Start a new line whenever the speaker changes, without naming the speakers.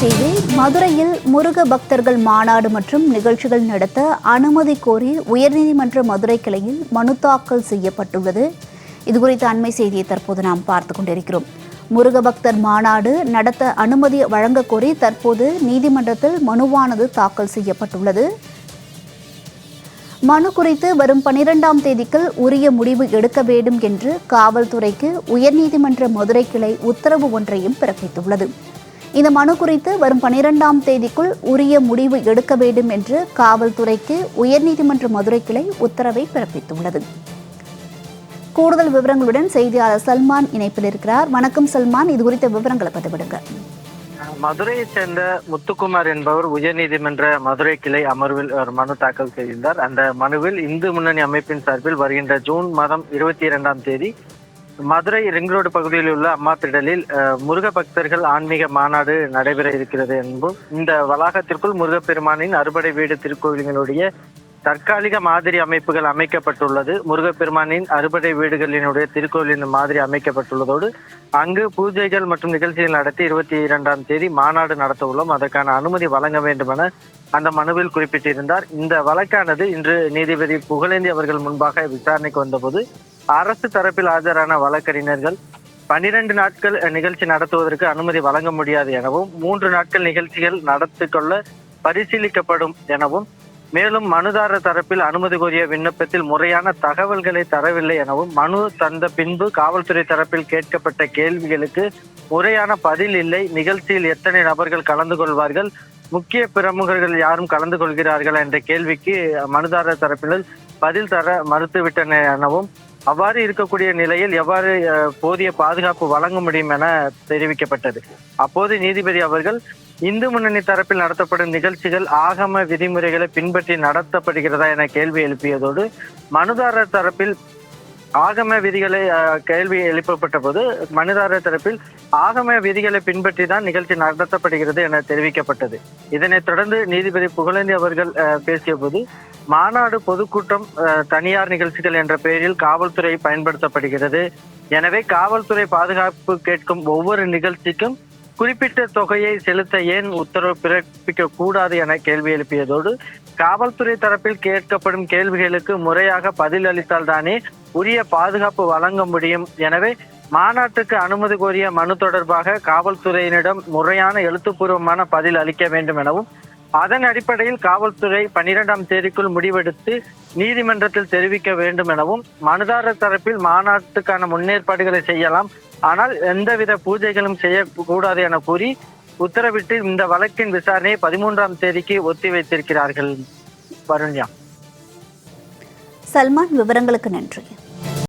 செய்தி மதுரையில் முருக பக்தர்கள் மாநாடு மற்றும் நிகழ்ச்சிகள் நடத்த அனுமதி கோரி உயர்நீதிமன்ற மதுரை கிளையில் மனு தாக்கல் செய்யப்பட்டுள்ளது. இதுகுறித்த அண்மை செய்தியை தற்போது நாம் பார்த்து கொண்டிருக்கிறோம். முருக பக்தர் மாநாடு நடத்த அனுமதி வழங்க கோரி தற்போது நீதிமன்றத்தில் மனுவானது தாக்கல் செய்யப்பட்டுள்ளது. மனு குறித்து வரும் பனிரெண்டாம் தேதிக்குள் உரிய முடிவு எடுக்க வேண்டும் என்று காவல்துறைக்கு உயர்நீதிமன்ற மதுரை கிளை உத்தரவு ஒன்றையும் பிறப்பித்துள்ளது. இந்த மனு குறித்து வரும் பனிரெண்டாம் தேதிக்குள் உரிய முடிவு எடுக்க வேண்டும் என்று காவல்துறைக்கு உயர்நீதிமன்ற மதுரை கிளை உத்தரவை பிறப்பித்துள்ளது. கூடுதல் விவரங்களுடன் செய்தியாளர் சல்மான் இணைப்பில் இருக்கிறார். வணக்கம் சல்மான். இது குறித்த விவரங்களை பதிவிடுங்க.
மதுரையைச் சேர்ந்த முத்துக்குமார் என்பவர் உயர்நீதிமன்ற மதுரை கிளை அமர்வில் ஒரு மனு தாக்கல் செய்திருந்தார். அந்த மனுவில் இந்து முன்னணி அமைப்பின் சார்பில் வருகின்ற ஜூன் மாதம் இருபத்தி இரண்டாம் தேதி மதுரை ரிங் ரோடு பகுதியில் உள்ள அம்மா திடலில் முருக பக்தர்கள் ஆன்மீக மாநாடு நடைபெற இருக்கிறது என்பும். இந்த வளாகத்திற்குள் முருகப்பெருமானின் அறுபடை வீடு திருக்கோவில்களுடைய தற்காலிக மாதிரி அமைப்புகள் அமைக்கப்பட்டுள்ளது. முருகப்பெருமானின் அறுபடை வீடுகளினுடைய திருக்கோவிலின் மாதிரி அமைக்கப்பட்டுள்ளதோடு அங்கு பூஜைகள் மற்றும் நிகழ்ச்சிகள் நடத்தி இருபத்தி இரண்டாம் தேதி மாநாடு நடத்த உள்ளோம். அதற்கான அனுமதி வழங்க வேண்டும் என அந்த மனுவில் குறிப்பிட்டிருந்தார். இந்த வழக்கானது இன்று நீதிபதி புகழேந்தி அவர்கள் முன்பாக விசாரணைக்கு வந்தபோது அரசு தரப்பில் ஆஜரான வழக்கறிஞர்கள் பனிரெண்டு நாட்கள் நிகழ்ச்சி நடத்துவதற்கு அனுமதி வழங்க முடியாது எனவும் மூன்று நாட்கள் நிகழ்ச்சிகள் நடத்தி கொள்ள பரிசீலிக்கப்படும் எனவும் மேலும் மனுதாரர் தரப்பில் அனுமதி கோரிய விண்ணப்பத்தில் முறையான தகவல்களை தரவில்லை எனவும் மனு தந்த பின்பு காவல்துறை தரப்பில் கேட்கப்பட்ட கேள்விகளுக்கு முறையான பதில் இல்லை. நிகழ்ச்சியில் எத்தனை நபர்கள் கலந்து கொள்வார்கள்? முக்கிய பிரமுகர்கள் யாரும் கலந்து கொள்கிறார்கள் என்ற கேள்விக்கு மனுதாரர் தரப்பினர் பதில் தர மறுத்துவிட்டனர் எனவும் அவ்வாறு இருக்கக்கூடிய நிலையில் எவ்வாறு போதிய பாதுகாப்பு வழங்க முடியும் என தெரிவிக்கப்பட்டது. அப்போது நீதிபதி அவர்கள் இந்து முன்னணி தரப்பில் நடத்தப்படும் நிகழ்ச்சிகள் ஆகம விதிமுறைகளை பின்பற்றி நடத்தப்படுகிறதா என கேள்வி எழுப்பியதோடு மனுதாரர் தரப்பில் ஆகம விதிகளை அஹ், கேள்வி எழுப்பப்பட்ட போது மனுதாரர் தரப்பில் ஆகம விதிகளை பின்பற்றி தான் நிகழ்ச்சி நடத்தப்படுகிறது என தெரிவிக்கப்பட்டது. இதனைத் தொடர்ந்து நீதிபதி புகழேந்தி அவர்கள் அஹ், பேசிய போது மாநாடு பொதுக்கூட்டம் தனியார் நிகழ்ச்சிகள் என்ற பெயரில் காவல்துறை பயன்படுத்தப்படுகிறது. எனவே காவல்துறை பாதுகாப்பு கேட்கும் ஒவ்வொரு நிகழ்ச்சிக்கும் குறிப்பிட்ட தொகையை செலுத்த ஏன் உத்தரவு பிறப்பிக்க கூடாது என கேள்வி எழுப்பியதோடு காவல்துறை தரப்பில் கேட்கப்படும் கேள்விகளுக்கு முறையாக பதில் அளித்தால்தானே உரிய பாதுகாப்பு வழங்க முடியும். எனவே மாநாட்டுக்கு அனுமதி கோரிய மனு தொடர்பாக காவல்துறையினரிடம் முறையான எழுத்துப்பூர்வமான பதில் அளிக்க வேண்டும் எனவும் அதன் அடிப்படையில் காவல்துறை பன்னிரெண்டாம் தேதிக்குள் முடிவெடுத்து நீதிமன்றத்தில் தெரிவிக்க வேண்டும் எனவும் மனுதாரர் தரப்பில் மாநாட்டுக்கான முன்னேற்பாடுகளை செய்யலாம். ஆனால் எந்தவித பூஜைகளும் செய்யக்கூடாது என கூறி உத்தரவிட்டு இந்த வழக்கின் விசாரணையை பதிமூன்றாம் தேதிக்கு ஒத்திவைத்திருக்கிறார்கள். வருண்யா.
சல்மான் விவரங்களுக்கு நன்றி.